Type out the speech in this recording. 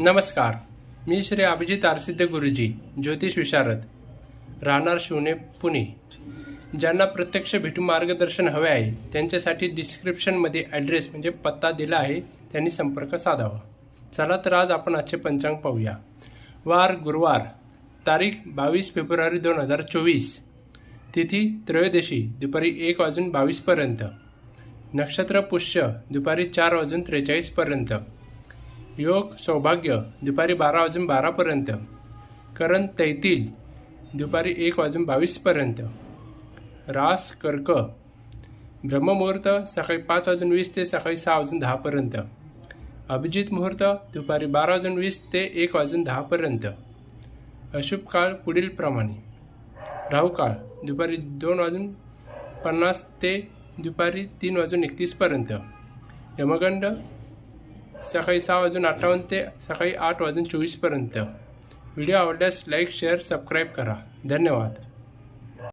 नमस्कार. मी श्री अभिजित आरसिद्ध गुरुजी ज्योतिष विशारद राहणार शिवने पुणे. ज्यांना प्रत्यक्ष भेटून मार्गदर्शन हवे आहे त्यांच्यासाठी डिस्क्रिप्शनमध्ये ॲड्रेस म्हणजे पत्ता दिला आहे त्यांनी संपर्क साधावा. चला तर आज आपण आजचे पंचांग पाहूया. वार गुरुवार तारीख बावीस फेब्रुवारी दोन हजार चोवीस. तिथी त्रयोदशी दुपारी एक वाजून बावीसपर्यंत नक्षत्र पुष्य दुपारी चार वाजून त्रेचाळीसपर्यंत योग सौभाग्य दुपारी बारा वाजून बारापर्यंत करण तैतील दुपारी एक वाजून बावीसपर्यंत रास कर्क ब्रह्ममुहूर्त सकाळी पाच वाजून वीस ते सकाळी सहा वाजून दहापर्यंत अभिजित मुहूर्त दुपारी बारा वाजून वीस ते एक वाजून दहापर्यंत अशुभ काळ पुढील प्रमाणे. काळ दुपारी दोन वाजून पन्नास ते दुपारी तीन वाजून एकतीसपर्यंत यमगंड सकाळी सहा वाजून अठ्ठावन्न ते सकाळी आठ वाजून चोवीसपर्यंत व्हिडिओ आवडल्यास लाईक शेअर सबस्क्राईब करा. धन्यवाद.